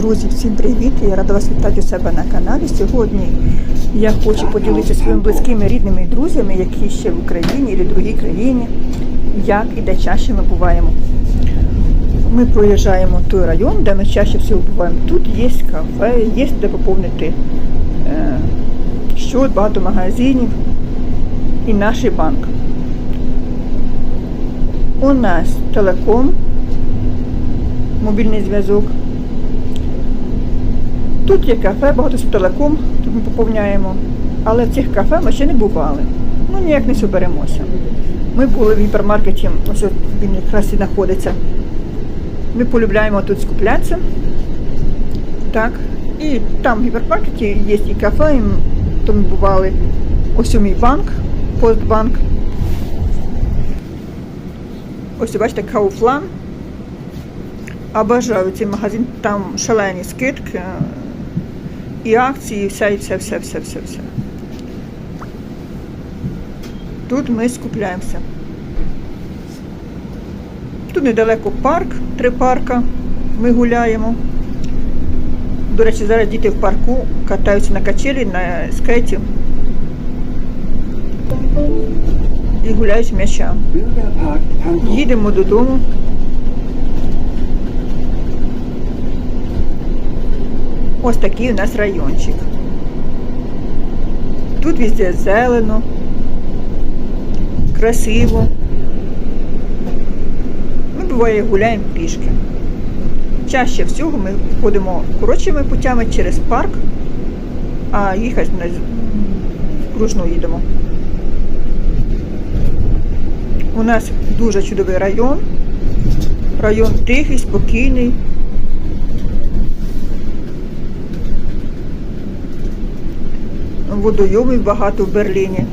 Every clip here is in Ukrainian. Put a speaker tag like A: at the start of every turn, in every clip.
A: Друзі, всім привіт! Я рада вас вітати у себе на каналі. Сьогодні я хочу поділитися своїми близькими рідними і друзями, які ще в Україні або в другій країні, як і де чаще ми буваємо. Ми проїжджаємо той район, де ми чаще всього буваємо. Тут є кафе, є де поповнити е, щот, багато магазинів і наш банк. У нас телеком, мобільний зв'язок. Тут є кафе, багато телеком, тут ми поповняємо. Але в цих кафе ми ще не бували. Ну ніяк не соберемося. Ми були в гіпермаркеті, ось він якраз і знаходиться. Ми полюбляємо тут скуплятися. Так. І там в гіпермаркеті є і кафе, і то ми бували ось у мій банк, Постбанк. Ось бачите, Кауфлан. Обожаю цей магазин, там шалені скидки і акції, і все, і все, все, все, все, все. Тут ми скупляємося. Тут недалеко парк, три парка. Ми гуляємо. До речі, зараз діти в парку катаються на качелі, на скейті і гуляють м'яча. Їдемо додому. Ось такий у нас райончик. Тут везде зелено, красиво. Ми буває гуляємо пішки. Чаще всього ми ходимо коротшими путями через парк, а їхати на кружну їдемо. У нас дуже чудовий район. Район тихий, спокійний. Водойомів багато в Берліні.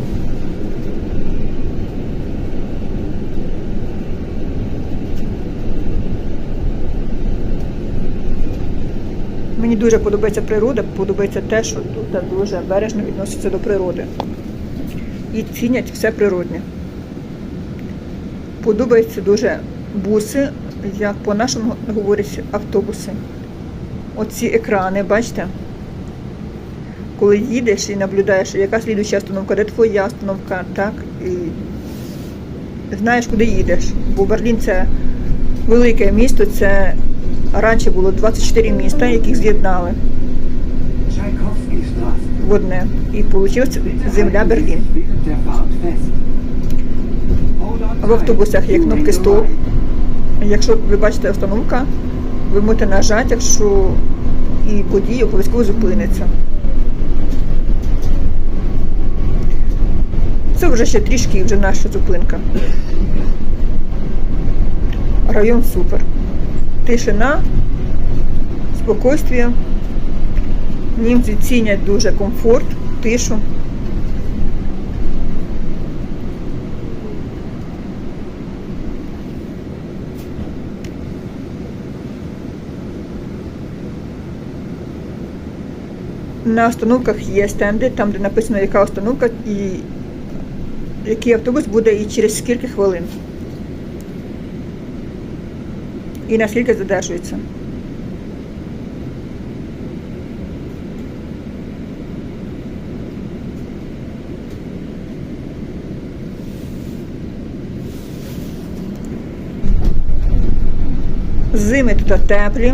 A: Мені дуже подобається природа, подобається те, що тут дуже бережно відноситься до природи. І цінять все природне. Подобаються дуже буси, як по-нашому говорять автобуси. Оці екрани, бачите? Коли їдеш і наблюдаєш, яка слідуюча остановка, де твоя остановка, так, і знаєш, куди їдеш. Бо Берлін це велике місто, це раніше було 24 міста, яких з'єднали в одне. І вийшла земля Берлін. В автобусах є кнопки стоп. Якщо ви бачите остановка, ви можете нажати, якщо і подія обов'язково зупиниться. Це вже ще трішки вже наша зупинка. Район супер. Тишина, спокійствие. Німці цінять дуже комфорт, тишу. На остановках є стенди, там де написано, яка остановка і який автобус буде і через скільки хвилин. І наскільки задержується. Зими тут теплі.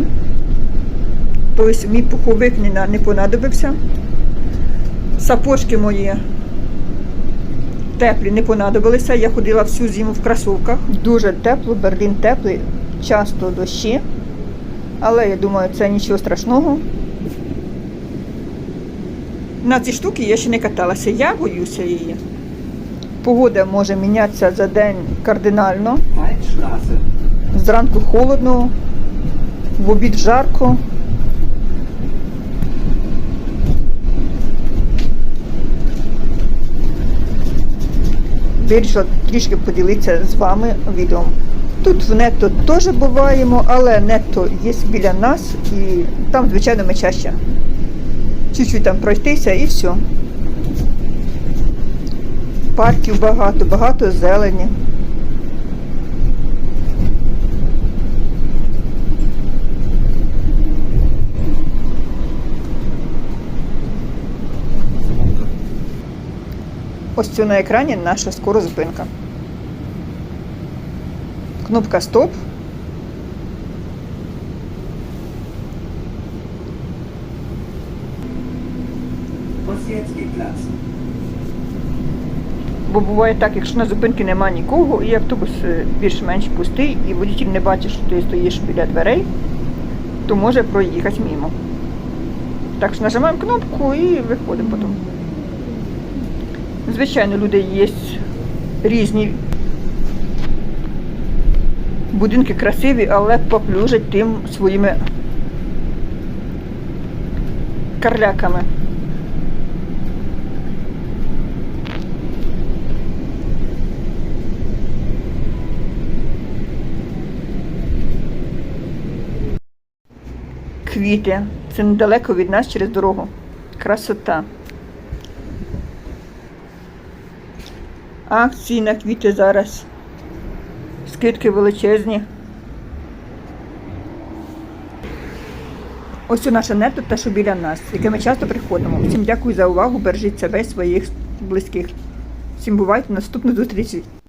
A: Тобто мій пуховик не, понадобився. Сапожки мої теплі не понадобилися. Я ходила всю зиму в кросовках. Дуже тепло, Берлін теплий, часто дощі. Але я думаю, це нічого страшного. На ці штуки я ще не каталася. Я боюся її. Погода може мінятися за день кардинально. Зранку холодно, в обід жарко. Вирішила трішки поділитися з вами відео. Тут в нетто теж буваємо, але нетто є біля нас і там, звичайно, ми чаще. Чуть-чуть там пройтися і все. Парків багато, багато зелені. Ось це на екрані наша скоро зупинка. Кнопка стоп. Бо буває так, якщо на зупинці нема нікого, і автобус е, більш-менш пустий, і водитель не бачить, що ти стоїш біля дверей, то може проїхати мимо. Так що нажимаємо кнопку і виходимо потім. Звичайно, люди є різні. Будинки красиві, але поплюжать тим своїми карляками. Квіти. Це недалеко від нас через дорогу. Красота. Акції на квіти зараз. Скидки величезні. Ось у наше нето, те, що біля нас, яке ми часто приходимо. Всім дякую за увагу. Бережіть себе своїх близьких. Всім бувайте, наступну зустрічі.